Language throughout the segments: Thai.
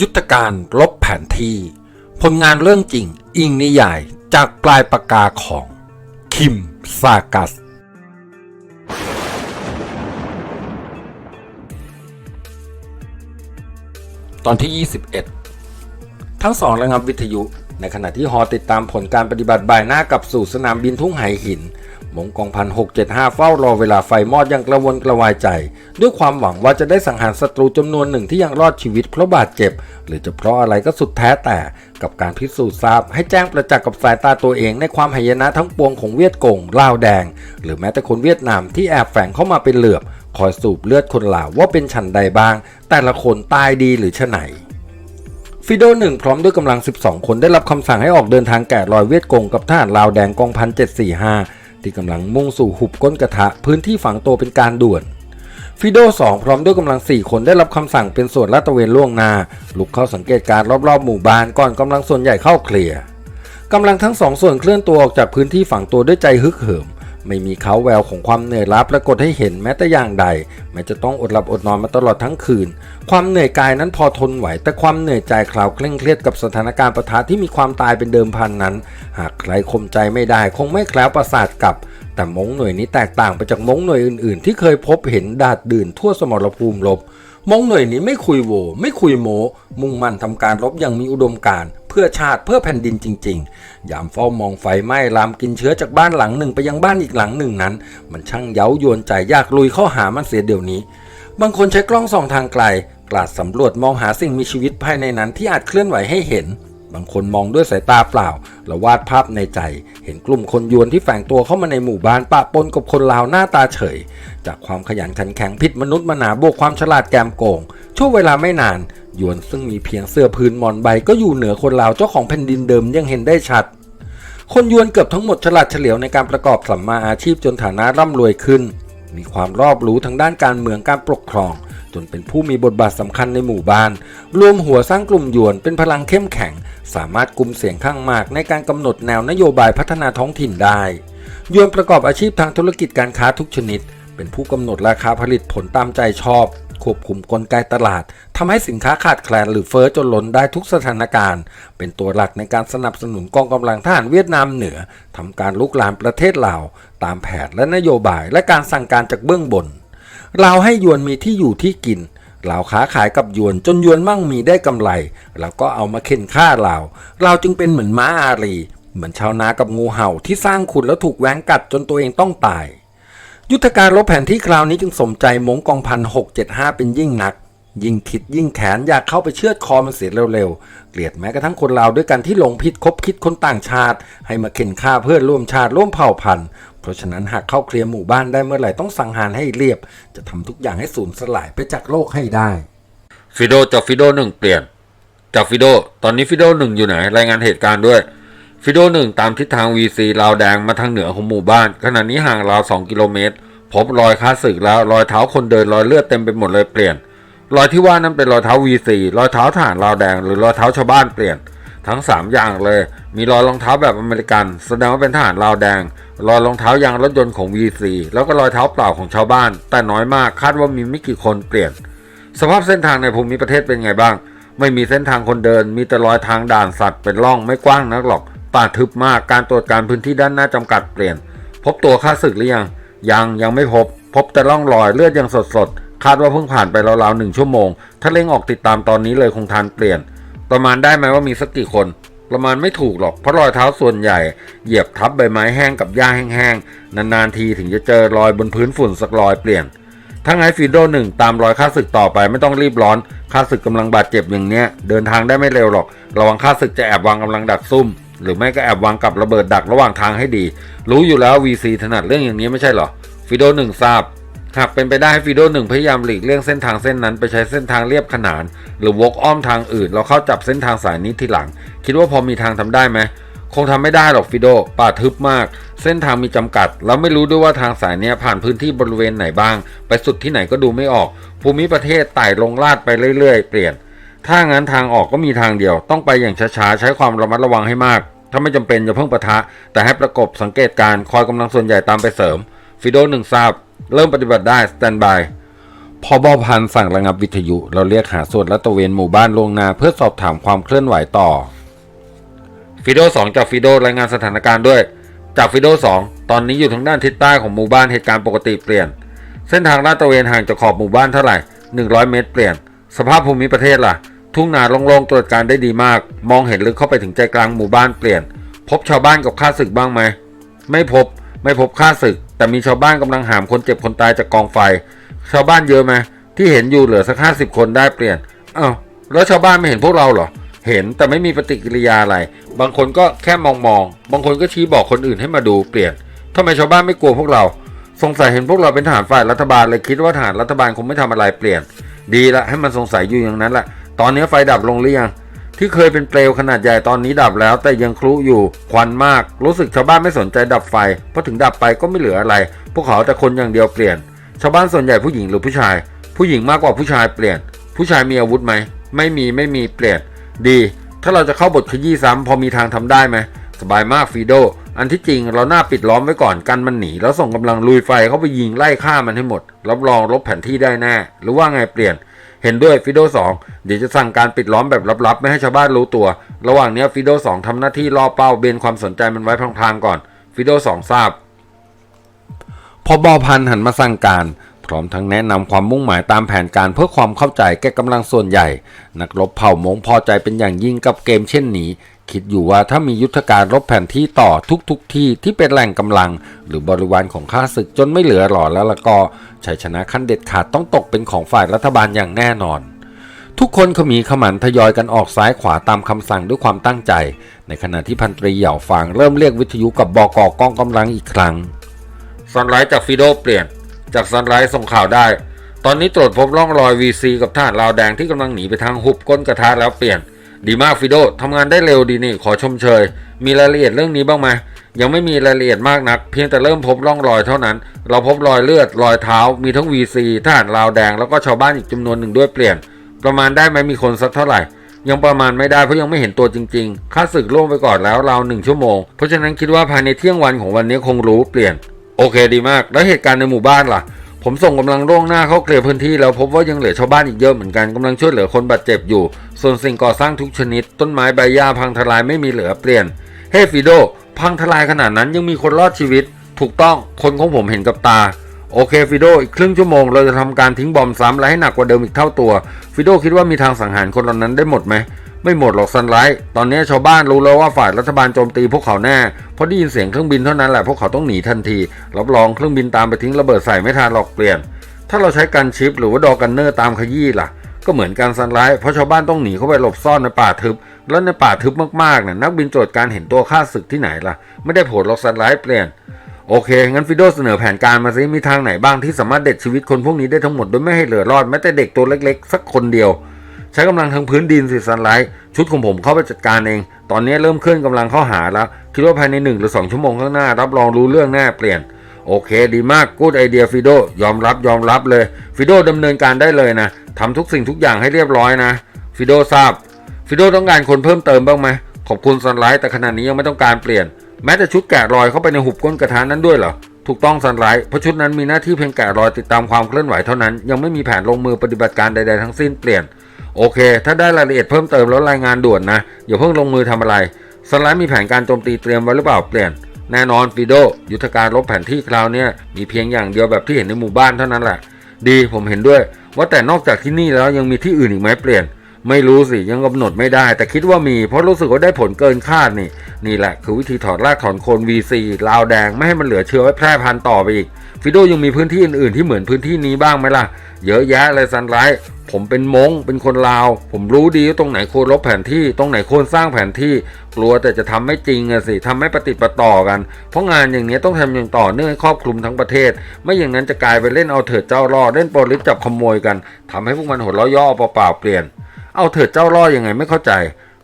ยุทธการลบแผนที่ ผลงานเรื่องจริงอิงนิยายจากปลายปากกาของ คิมซากัส ตอนที่ 21 ทั้งสองระงับวิทยุ ในขณะที่ฮอติดตามผลการปฏิบัติบ่ายหน้ากลับสู่สนามบินทุ่งไหหิน มงกองพันหกเจ็ดห้าเฝ้ารอเวลาไฟมอดอยังกระวนกระวายใจ ด้วยความหวังว่าจะได้สังหารศัตรูจำนวนหนึ่งที่ยังรอดชีวิตเพราะบาดเจ็บ หรือจะเพราะอะไรก็สุดแท้แต่กับการพิสูจน์ทราบ ให้แจ้งประจักษ์กับสายตาตัวเองในความหายนะทั้งปวงของเวียดกงลาวแดง หรือแม้แต่คนเวียดนามที่แอบแฝงเข้ามาเป็นเหลือบคอยสูบเลือดคนลาวว่าเป็นฉันใดบ้าง แต่ละคนตายดีหรือชะไหนฟิโดหนึ่งพร้อมด้วยกำลัง 12 คนได้รับคำสั่งให้ออกเดินทางแกะรอยเวียดกงกับทหารลาวแดงกองพัน745 ที่กำลังมุ่งสู่หุบก้นกระทะพื้นที่ฝังตัวเป็นการด่วนฟิโด2พร้อมด้วยกำลัง 4 คนได้รับคำสั่งเป็นส่วนลาดตระเวนล่วงหน้าลุกเข้าสังเกตการรอบๆหมู่บ้านก่อนกำลังส่วนใหญ่เข้าเคลียร์กำลังทั้งสองส่วนเคลื่อนตัวออกจากพื้นที่ฝังตัวด้วยใจฮึกเหิม ไม่มีเขาแววของความเหนื่อยล้าปรากฏให้เห็นแม้แต่อย่างใด แม้จะต้องอดหลับอดนอนมาตลอดทั้งคืน ความเหนื่อยกายนั้นพอทนไหว แต่ความเหนื่อยใจคราวเคร่งเครียดกับสถานการณ์ประทะที่มีความตายเป็นเดิมพันนั้น หากใครข่มใจไม่ได้คงไม่แคล้วประสาทกลับแต่มงหน่วยนี้แตกต่างไปจากมงหน่วยอื่นๆ ที่เคยพบเห็นดาดดื่นทั่วสมรภูมิรบมงหน่วยนี้ไม่คุยโว ไม่คุยโม มุ่งมั่นทำการรบอย่างมีอุดมการ พื่อชาติเพื่อแผ่นดินจริง ๆ ยามเฝ้ามองไฟไหม้ลามกินเชื้อจากบ้านหลังหนึ่งไปยังบ้านอีกหลังหนึ่งนั้น มันช่างเย้ายวนใจยากลุยเข้าหามันเสียเดี๋ยวนี้ บางคนใช้กล้องส่องทางไกล กลาดสำรวจมองหาสิ่งมีชีวิตภายในนั้นที่อาจเคลื่อนไหวให้เห็น บางคนมองด้วยสายตาเปล่า แล้ววาดภาพในใจ เห็นกลุ่มคนยวนที่แฝงตัวเข้ามาในหมู่บ้านปะปนกับคนลาวหน้าตาเฉย จากความขยันขันแข็งผิดมนุษย์มนาบวกความฉลาดแกมโกง ช่วงเวลาไม่นานยวนซึ่งมีเพียงเสื้อพื้นมอนใบก็อยู่เหนือคนลาวเจ้าของแผ่นดินเดิมยังเห็นได้ชัด คนยวนเกือบทั้งหมดฉลาดเฉลียวในการประกอบสัมมาอาชีพจนฐานะร่ำรวยขึ้น มีความรอบรู้ทางด้านการเมืองการปกครอง จนเป็นผู้มีบทบาทสำคัญในหมู่บ้าน รวมหัวสร้างกลุ่มยวนเป็นพลังเข้มแข็ง สามารถกลุ่มเสียงข้างมากในการกำหนดแนวนโยบายพัฒนาท้องถิ่นได้ ยวนประกอบอาชีพทางธุรกิจการค้าทุกชนิด เป็นผู้กำหนดราคาผลิตผลตามใจชอบ ควบคุมกลไกตลาดทำให้สินค้าขาดแคลนหรือเฟอ้อจนล้นได้ทุกสถานการณ์ เป็นตัวหลักในการสนับสนุนกองกำลังทหารเวียดนามเหนือทำการลุกลามประเทศลาวตามแผนและนโยบายและการสั่งการจากเบื้องบน เราให้ยวนมีที่อยู่ที่กิน เราค้าขายกับยวนจนยวนมั่งมีได้กำไรแล้วก็เอามาเข็นฆ่าเราเราจึงเป็นเหมือนม้าอารี เหมือนชาวนากับงูเห่าที่สร้างขุนแล้วถูกแหวงกัดจนตัวเองต้องตาย ยุทธการลบแผนที่คราวนี้จึงสมใจมงกองพันหกเจ็ดห้าเป็นยิ่งนัก ยิ่งคิดยิ่งแขนอยากเข้าไปเชือดคอมันเสียเร็วๆ เกลียดแม้กระทั่งคนลาวด้วยกันที่หลงผิดคบคิดคนต่างชาติ ให้มาเข็นฆ่าเพื่อนร่วมชาติร่วมเผ่าพันธุ์ เพราะฉะนั้นหากเข้าเคลียร์หมู่บ้านได้เมื่อไหร่ต้องสังหารให้เรียบ จะทำทุกอย่างให้สูญสลายไปจากโลกให้ได้ ฟิโดจากฟิโดหนึ่งเปลี่ยน จากฟิโดตอนนี้ฟิโดหนึ่งอยู่ไหนรายงานเหตุการณ์ด้วยฟิโดหนึ่งตามทิศทาง VC ลาวแดงมาทางเหนือของหมู่บ้าน ขณะนี้ห่างราวสองกิโลเมตร พบรอยคาศึกแล้วรอยเท้าคนเดินรอยเลือดเต็มไปหมดเลยเปลี่ยน รอยที่ว่านั้นเป็นรอยเท้า VC รอยเท้าทหารลาวแดง หรือรอยเท้าชาวบ้านเปลี่ยน ทั้งสามอย่างเลย มีรอยรองเท้าแบบอเมริกัน แสดงว่าเป็นทหารลาวแดง รอยรองเท้ายางรถยนต์ของ VC แล้วก็รอยเท้าเปล่าของชาวบ้าน แต่น้อยมากคาดว่ามีไม่กี่คนเปลี่ยน สภาพเส้นทางในภูมิประเทศเป็นไงบ้าง ไม่มีเส้นทางคนเดิน มีแต่รอยทางด่านสัตว์เป็นร่องไม่กว้างนักหรอก ป่าทึบมาก การตรวจการพื้นที่ด้านหน้าจำกัดเปลี่ยน พบตัวข้าศึกหรือยัง ยังยังไม่พบ พบแต่ร่องรอยเลือดยังสดสดๆ คาดว่าเพิ่งผ่านไปราวๆหนึ่งชั่วโมง ถ้าเร่งออกติดตามตอนนี้เลยคงทันเปลี่ยน ประมาณได้ไหมว่ามีสักกี่คน ประมาณไม่ถูกหรอก เพราะรอยเท้าส่วนใหญ่ เหยียบทับใบไม้แห้งกับหญ้าแห้งๆ นานๆทีถึงจะเจอรอยบนพื้นฝุ่นสักรอยเปลี่ยนถ้าไงฟีโดหนึ่งตามรอยค่าศึกต่อไปไม่ต้องรีบร้อน ค่าศึกกำลังบาดเจ็บอย่างเนี้ย เดินทางได้ไม่เร็วหรอก ระวังค่าศึกจะแอบวางกำลังดักซุ่ม หรือไม่ก็แอบวางกับระเบิดดักระหว่างทางให้ดี รู้อยู่แล้ว VC ถนัดเรื่องอย่างนี้ไม่ใช่หรอฟีโดหนึ่งทราบ หากเป็นไปได้ให้ฟีโดหนึ่งพยายามหลีกเลี่ยงเส้นทางเส้นนั้นไปใช้เส้นทางเรียบขนาน หรือวกอ้อมทางอื่นแล้วเข้าจับเส้นทางสายนี้ทีหลัง คิดว่าพอมีทางทำได้ไหมคงทำไม่ได้หรอกฟิโดป่าทึบมาก เส้นทางมีจำกัดแล้วไม่รู้ด้วยว่าทางสายนี้ผ่านพื้นที่บริเวณไหนบ้าง ไปสุดที่ไหนก็ดูไม่ออก ภูมิประเทศไต่ลงลาดไปเรื่อยๆ เปลี่ยน ถ้างั้นทางออกก็มีทางเดียว ต้องไปอย่างช้าๆ ใช้ความระมัดระวังให้มาก ถ้าไม่จำเป็นอย่าเพิ่งปะทะ แต่ให้ประกบสังเกตการคอยกำลังส่วนใหญ่ตามไปเสริม ฟิโดหนึ่งทราบ เริ่มปฏิบัติได้สแตนบายพอบอพันสั่งระงับวิทยุ เราเรียกหาส่วนรัตะเวนหมู่บ้านลวงนาเพื่อสอบถามความเคลื่อนไหวต่อฟิโดสองจากฟิโดรายงานสถานการณ์ด้วย จากฟิโดสองตอนนี้อยู่ทางด้านทิศใต้ของหมู่บ้านเหตุการณ์ปกติเปลี่ยน เส้นทางลาดตะเวนห่างจากขอบหมู่บ้านเท่าไหร่ 100 เมตรเปลี่ยน สภาพภูมิประเทศล่ะ ทุ่งนาโล่งๆตรวจการได้ดีมาก มองเห็นลึกเข้าไปถึงใจกลางหมู่บ้านเปลี่ยน พบชาวบ้านกับข้าศึกบ้างไหมไม่พบ ไม่พบข้าศึก แต่มีชาวบ้านกำลังหามคนเจ็บคนตายจากกองไฟ ชาวบ้านเยอะไหมที่เห็นอยู่เหลือสักห้าสิบคนได้เปลี่ยนอ้าวแล้วชาวบ้านไม่เห็นพวกเราเหรอ เห็นแต่ไม่มีปฏิกิริยาอะไร บางคนก็แค่มองมองบางคนก็ชี้บอกคนอื่นให้มาดูเปลี่ยนทำไมชาวบ้านไม่กลัวพวกเรา สงสัยเห็นพวกเราเป็นทหารฝ่ายรัฐบาลเลยคิดว่าทหารรัฐบาลคงไม่ทำอะไรเปลี่ยน ดีละให้มันสงสัยอยู่อย่างนั้นแหละตอนนี้ไฟดับลงหรือยัง ที่เคยเป็นเปลวขนาดใหญ่ตอนนี้ดับแล้วแต่ยังคลุอยู่ควันมาก รู้สึกชาวบ้านไม่สนใจดับไฟเพราะถึงดับไปก็ไม่เหลืออะไร พวกเขาแต่คนอย่างเดียวเปลี่ยน ชาวบ้านส่วนใหญ่ผู้หญิงหรือผู้ชาย ผู้หญิงมากกว่าผู้ชายเปลี่ยน ผู้ชายมีอาวุธไหมไม่มีไม่มีเปลี่ยน ดี ถ้าเราจะเข้าบทขยี้ซ้ำพอมีทางทำได้ไหมสบายมากฟีโด อันที่จริงเราหน้าปิดล้อมไว้ก่อนกันมันหนีแล้วส่งกำลังลุยไฟเข้าไปยิงไล่ฆ่ามันให้หมดรับรองลบแผนที่ได้แน่หรือว่าไงเปลี่ยน เห็นด้วยฟิโดสองเดี๋ยวจะสั่งการปิดล้อมแบบลับๆ ไม่ให้ชาวบ้านรู้ตัว ระหว่างเนี้ยฟิโดสองทำหน้าที่ล่อเป้าเบนความสนใจมันไว้พลางๆก่อน ฟิโดสองทราบ พอบอพันหันมาสั่งการ พร้อมทั้งแนะนำความมุ่งหมายตามแผนการเพื่อความเข้าใจแก่กำลังส่วนใหญ่ นักรบเผ่ามงพอใจเป็นอย่างยิ่งกับเกมเช่นนี้ คิดอยู่ว่าถ้ามียุทธการรบแผนที่ต่อทุกๆทที่ที่เป็นแหล่งกำลัง หรือบริวารของข้าศึกจนไม่เหลือหล่อแล้วละก็ชัยชนะขั้นเด็ดขาดต้องตกเป็นของฝ่ายรัฐบาลอย่างแน่นอน ทุกคนขมีขมันทยอยกันออกซ้ายขวาตามคำสั่งด้วยความตั้งใจ ในขณะที่พันตรีเหย่าฟางเริ่มเรียกวิทยุกับบอกอกองกำลังอีกครั้งซันไรส์จากฟิโดเปลี่ยน จากซันไรส์ส่งข่าวได้ ตอนนี้ตรวจพบร่องรอย VC กับทหารลาวแดงที่กำลังหนีไปทางหุบก้นกระทะแล้วเปลี่ยน ดีมากฟิโดทำงานได้เร็วดีนี่ขอชมเชย มีรายละเอียดเรื่องนี้บ้างไหมยังไม่มีรายละเอียดมากนัก เพียงแต่เริ่มพบร่องรอยเท่านั้น เราพบรอยเลือดรอยเท้า มีทั้ง VC ทหารลาวแดงแล้วก็ชาวบ้านอีกจำนวนหนึ่งด้วยเปลี่ยน ประมาณได้ไหมมีคนสักเท่าไหร่ ยังประมาณไม่ได้เพราะยังไม่เห็นตัวจริงๆค่าศึกล่วงไปก่อนแล้วราวหนึ่งชั่วโมง เพราะฉะนั้นคิดว่าภายในเที่ยงวันของวันนี้คงรู้เปลี่ยน โอเคดีมาก แล้วเหตุการณ์ในหมู่บ้านล่ะผมส่งกำลังล่วงหน้าเข้าเคลียร์พื้นที่แล้วพบว่ายังเหลือชาวบ้านอีกเยอะเหมือนกันกำลังช่วยเหลือคนบาดเจ็บอยู่ ส่วนสิ่งก่อสร้างทุกชนิด ต้นไม้ใบหญ้าพังทลายไม่มีเหลือเปลี่ยน เฮ้ฟิโด พังทลายขนาดนั้นยังมีคนรอดชีวิต ถูกต้องคนของผมเห็นกับตา โอเคฟิโดอีกครึ่งชั่วโมงเราจะทำการทิ้งบอมซ้ำและให้หนักกว่าเดิมอีกเท่าตัว ฟิโดคิดว่ามีทางสังหารคนเหล่านั้นได้หมดไหมไม่หมดหรอกซันไลท์ตอนนี้ชาวบ้านรู้แล้วว่าฝ่ายรัฐบาลโจมตีพวกเขาแน่ เพราะได้ยินเสียงเครื่องบินเท่านั้นแหละพวกเขาต้องหนีทันที รับรองเครื่องบินตามไปทิ้งระเบิดใส่ไม่ทันหรอกเปลี่ยน ถ้าเราใช้กันชิปหรือว่าดอกันเนอร์ตามขยี้ล่ะ ก็เหมือนกันซันไลท์เพราะชาวบ้านต้องหนีเข้าไปหลบซ่อนในป่าทึบ แล้วในป่าทึบมากๆน่ยนักบินตรวจการเห็นตัวข้าศึกที่ไหนล่ะ ไม่ได้ผลหรอกซันไลท์เปลี่ยน โอเค งั้นฟิโดเสนอแผนการมาซิมีทางไหนบ้างที่สามารถเด็ดชีวิตคนพวกนี้ได้ทั้งหมดโดยไม่ให้เหลือรอดแม้แต่เด็กตัวเล็กๆ สักคนเดียว ใช้กำลังทางพื้นดินสิซันไลท์ชุดของผมเข้าไปจัดการเอง ตอนนี้เริ่มเคลื่อนกำลังเข้าหาแล้วคิดว่าภายในหนึ่งหรือสองชั่วโมงข้างหน้ารับรองรู้เรื่องแน่เปลี่ยน โอเคดีมากกูดไอเดียฟิโดยอมรับยอมรับเลยฟิโดดำเนินการได้เลยนะทำทุกสิ่งทุกอย่างให้เรียบร้อยนะฟิโดทราบฟิโดต้องการคนเพิ่มเติมบ้างไหมขอบคุณซันไลท์แต่ขณะนี้ยังไม่ต้องการเปลี่ยน แม้แต่ชุดแกะรอยเข้าไปในหุบก้นกระทะนั้นด้วยเหรอถูกต้องซันไลท์เพราะชุดนั้นมีหน้าที่เพียงแกะรอยติดตามความเคลื่อนไหวเท่านั้นยังไม่มีแผนลงมือปฏิบัติการใด ๆ ทั้งสิ้นเปลี่ยน โอเค ถ้าได้รายละเอียดเพิ่มเติมแล้วรายงานด่วนนะอย่าเพิ่งลงมือทำอะไรซันไลท์มีแผนการโจมตีเตรียมไว้หรือเปล่าเปลี่ยน แน่นอนฟิโดยุทธการลบแผนที่คราวนี้มีเพียงอย่างเดียวแบบที่เห็นในหมู่บ้านเท่านั้นแหละ ดีผมเห็นด้วย ว่าแต่นอกจากที่นี่แล้วยังมีที่อื่นอีกไหมเปลี่ยน ไม่รู้สิยังกำหนดไม่ได้ แต่คิดว่ามีเพราะรู้สึกว่าได้ผลเกินคาดนี่ นี่แหละ คือวิธีถอดรากถอนโคน VC ลาวแดงไม่ให้มันเหลือเชื้อไว้แพร่พันธุ์ต่อไปอีก ฟิโดยังมีพื้นที่อื่นๆที่เหมือนพื้นที่นี้บ้างไหมล่ะ เยอะแยะเลยซันไรผมเป็นมงเป็นคนลาว ผมรู้ดีว่าตรงไหนควรลบแผนที่ ตรงไหนควรสร้างแผนที่ กลัวแต่จะทำไม่จริงอะสิทำให้ปฏิปต่อกัน เพราะงานอย่างนี้ต้องทำอย่างต่อเนื่องครอบคลุมทั้งประเทศ ไม่อย่างนั้นจะกลายไปเล่นเอาเถิดเจ้าล่อเล่นโปรลิสจับขโมยกันทำให้พวกมันหัวเราะย่อเปล่าเปลี่ยน เอาเถิดเจ้าล่อยังไงไม่เข้าใจ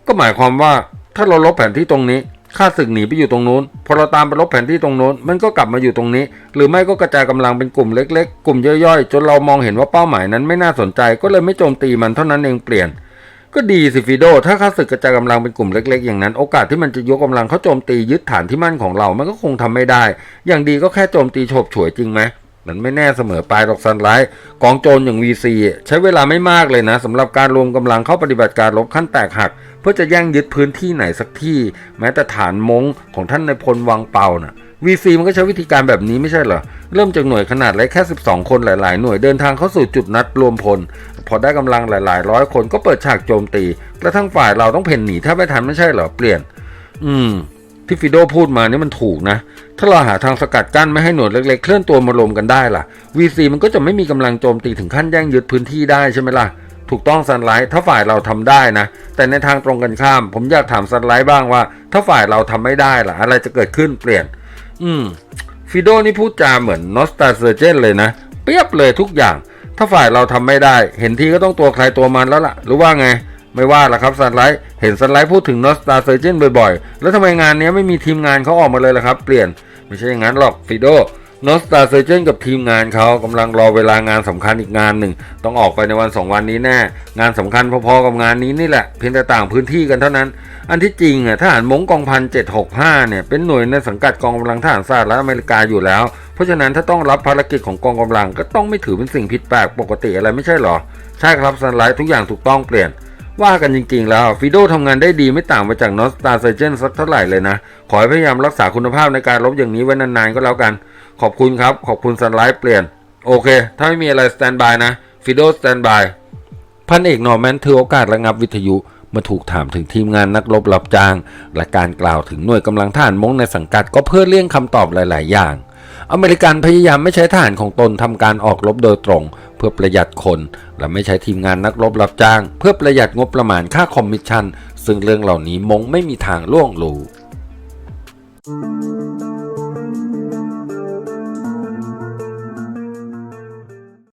ก็หมายความว่าถ้าเราลบแผนที่ตรงนี้ข้าศึกหนีไปอยู่ตรงนู้น พอเราตามไปลบแผนที่ตรงนู้น มันก็กลับมาอยู่ตรงนี้ หรือไม่ก็กระจายกำลังเป็นกลุ่มเล็กๆ กลุ่มย่อยๆ จนเรามองเห็นว่าเป้าหมายนั้นไม่น่าสนใจก็เลยไม่โจมตีมันเท่านั้นเองเปลี่ยน ก็ดีสิฟิโด ถ้าข้าศึกกระจายกำลังเป็นกลุ่มเล็ก ๆ อย่างนั้น โอกาสที่มันจะยกกำลังเข้าโจมตียึดฐานที่มั่นของเรา มันก็คงทำไม่ได้ อย่างดีก็แค่โจมตีโฉบฉวยจริงไหม มันไม่แน่เสมอไปหรอกซันไลท์กองโจรอย่าง VC ใช้เวลาไม่มากเลยนะสำหรับการรวมกำลังเข้าปฏิบัติการรบขั้นแตกหัก เพื่อจะแย่งยึดพื้นที่ไหนสักที่ แม้แต่ฐานมงของท่านในพลวังเปาน่ะ VC มันก็ใช้วิธีการแบบนี้ไม่ใช่เหรอ เริ่มจากหน่วยขนาดเล็กแค่ 12 คนหลาย ๆ หน่วยเดินทางเข้าสู่จุดนัดรวมพล พอได้กำลังหลาย ๆ ร้อยคนก็เปิดฉากโจมตีกระทั่งฝ่ายเราต้องเพ่นหนีแทบไม่ทันไม่ใช่เหรอเปลี่ยน อืม ที่ฟิโดพูดมานี่มันถูกนะ ถ้าเราหาทางสกัดกั้นไม่ให้หน่วยเล็กๆ เคลื่อนตัวมารวมกันได้ล่ะ VC มันก็จะไม่มีกำลังโจมตีถึงขั้นแย่งยึดพื้นที่ได้ใช่ไหมล่ะ ถูกต้องซันไลท์ถ้าฝ่ายเราทำได้นะ แต่ในทางตรงกันข้าม ผมอยากถามซันไลท์บ้างว่า ถ้าฝ่ายเราทำไม่ได้ล่ะ อะไรจะเกิดขึ้นเปลี่ยน อืมฟิโดนี่พูดจาเหมือนนอสตาเซอร์เจนเลยนะ เปรียบเลยทุกอย่าง ถ้าฝ่ายเราทำไม่ได้ เห็นทีก็ต้องตัวใครตัวมันแล้วล่ะ หรือว่าไง ไม่ว่าล่ะครับซันไลท์เห็นซันไลท์พูดถึงนอสตาเซอร์เจนบ่อยๆ แล้วทำไมงานนี้ไม่มีทีมงานเขาออกมาเลยล่ะครับ เปลี่ยนไม่ใช่อย่างนั้นหรอกฟิโดนอสตาเซอร์เจนกับทีมงานเขากำลังรอเวลางานสำคัญอีกงานหนึ่ง ต้องออกไปในวันสองวันนี้แน่ งานสำคัญพอๆกับงานนี้นี่แหละ เพียงแต่ต่างพื้นที่กันเท่านั้น อันที่จริงอะทหารมงกองพันเจ็ดหกห้าเนี่ยเป็นหน่วยในสังกัดกองกำลังทหารสหรัฐอเมริกาอยู่แล้ว เพราะฉะนั้นถ้าต้องรับภารกิจของกองกำลังก็ต้องไม่ถือเป็นสิ่งผิดแปลกปกติอะไรไม่ใช่หรอ ใช่ครับซันไลท์ทุกอย่างถูกต้องเปลี่ยน ว่ากันจริงๆแล้วฟิโดทำงานได้ดีไม่ต่างไปจากนอสตาเซเจนสักเท่าไหร่เลยนะ ขอให้พยายามรักษาคุณภาพในการลบอย่างนี้ไว้นานๆก็แล้วกัน ขอบคุณครับ ขอบคุณซันไลท์เปลี่ยน โอเค ถ้าไม่มีอะไรสแตนบายนะฟิโดสแตนบายพันเอกนอร์แมนถือโอกาสระงับวิทยุเมื่อถูกถามถึงทีมงานนักรบรับจ้าง และการกล่าวถึงหน่วยกำลังทหารมงในสังกัดก็เพื่อเลี่ยงคำตอบหลาย ๆ อย่าง อเมริกันพยายามไม่ใช้ทหารของตนทำการออกรบโดยตรง เพื่อประหยัดคน และไม่ใช้ทีมงานนักรบรับจ้าง เพื่อประหยัดงบประมาณค่าคอมมิชชั่น ซึ่งเรื่องเหล่านี้มงไม่มีทางล่วงรู้